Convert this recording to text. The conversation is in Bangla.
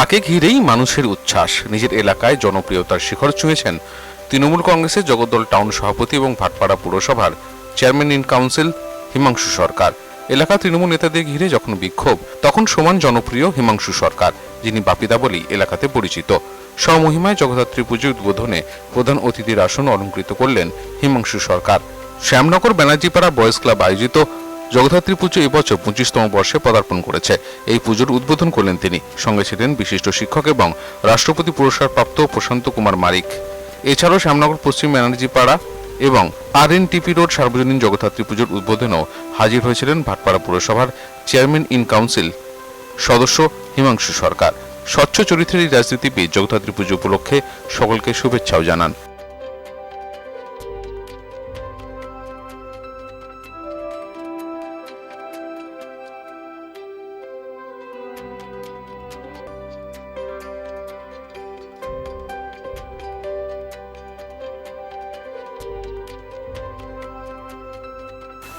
তাকে ঘিরেই মানুষের উচ্ছ্বাস। নিজের এলাকায় জনপ্রিয়তার শিখর ছুঁয়েছেন তৃণমূল কংগ্রেসের জগদ্দল টাউন সভাপতি এবং ভাটপাড়া পুরসভার chairman in council Himanshu Sarkar. এলাকা তৃণমূল নেতাদের ঘিরে যখন বিক্ষোভ, তখন সমান জনপ্রিয় হিমাংশু সরকার, যিনি বাপিদা বলেই এলাকাতে পরিচিত। স্বমহিমায় জগদ্ধাত্রী পুজো উদ্বোধনে প্রধান অতিথির আসন অলঙ্কৃত করলেন হিমাংশু সরকার। শ্যামনগর ব্যানার্জিপাড়া বয়েজ ক্লাব আয়োজিত জগদ্ধাত্রী পুজো এবছর পঁচিশতম বর্ষে পদার্পণ করেছে। এই পুজোর উদ্বোধন করলেন তিনি। সঙ্গে ছিলেন বিশিষ্ট শিক্ষক এবং রাষ্ট্রপতি পুরস্কারপ্রাপ্ত প্রশান্ত কুমার মারিক। এছাড়াও শ্যামনগর, পশ্চিম ব্যানার্জিপাড়া এবং আর এন টিপি রোড সার্বজনীন জগদ্ধাত্রী পুজোর উদ্বোধনেও হাজির হয়েছিলেন ভাটপাড়া পুরসভার চেয়ারম্যান ইন কাউন্সিল সদস্য হিমাংশু সরকার। স্বচ্ছ চরিত্রের রাজনীতিবিদ জগদ্ধাত্রী পুজো উপলক্ষে সকলকে শুভেচ্ছাও জানান।